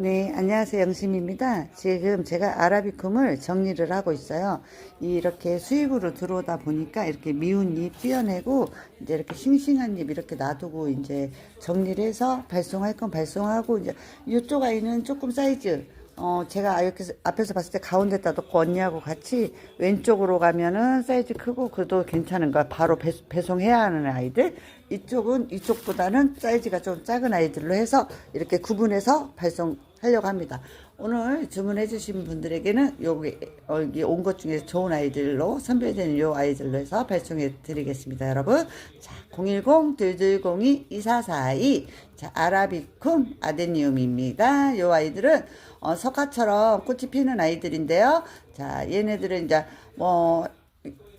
네, 안녕하세요. 영심입니다. 지금 제가 아라비쿰을 정리를 하고 있어요. 이렇게 수입으로 들어오다 보니까 이렇게 미운 잎 띄어내고 이제 이렇게 싱싱한 잎 이렇게 놔두고 이제 정리를 해서 발송할 건 발송하고 이제 이쪽 아이는 조금 사이즈 어, 제가 이렇게 앞에서 봤을 때 가운데다 놓고 언니하고 같이 왼쪽으로 가면은 사이즈 크고 그래도 괜찮은 거야. 바로 배, 배송해야 하는 아이들. 이쪽은 이쪽보다는 사이즈가 좀 작은 아이들로 해서 이렇게 구분해서 발송 하려고 합니다. 오늘 주문해 주신 분들에게는 여기, 여기 온 것 중에 좋은 아이들로 선별되는 요 아이들로 해서 발송해 드리겠습니다, 여러분. 자, 010-2202-2442. 자, 아라비쿰 아데니움입니다. 요 아이들은 어, 석화처럼 꽃이 피는 아이들인데요. 자, 얘네들은 이제 뭐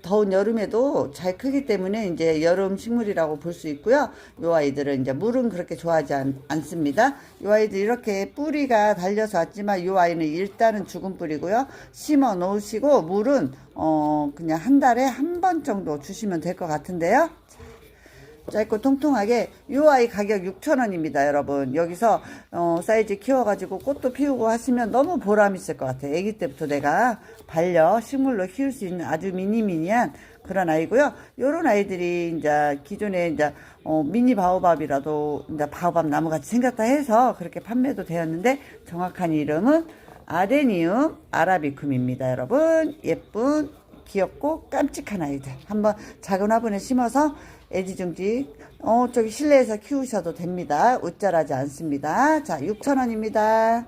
더운 여름에도 잘 크기 때문에 이제 여름 식물이라고 볼 수 있고요. 요 아이들은 이제 물은 그렇게 좋아하지 않, 않습니다. 요 아이들 이렇게 뿌리가 달려서 왔지만 요 아이는 일단은 죽은 뿌리고요. 심어 놓으시고 물은 어 그냥 한 달에 한 번 정도 주시면 될 것 같은데요. 짧고 통통하게 요 아이 가격 6,000원입니다 여러분. 여기서 어, 사이즈 키워가지고 꽃도 피우고 하시면 너무 보람 있을 것 같아요. 아기 때부터 내가 반려 식물로 키울 수 있는 아주 미니미니한 그런 아이고요. 요런 아이들이 이제 기존에 이제 어, 미니 바오밥이라도 이제 바오밥 나무같이 생겼다 해서 그렇게 판매도 되었는데 정확한 이름은 아데니움 아라비쿰입니다 여러분. 예쁜 귀엽고 깜찍한 아이들. 한번 작은 화분에 심어서 애지중지. 어 저기 실내에서 키우셔도 됩니다. 웃자라지 않습니다. 자 6,000원입니다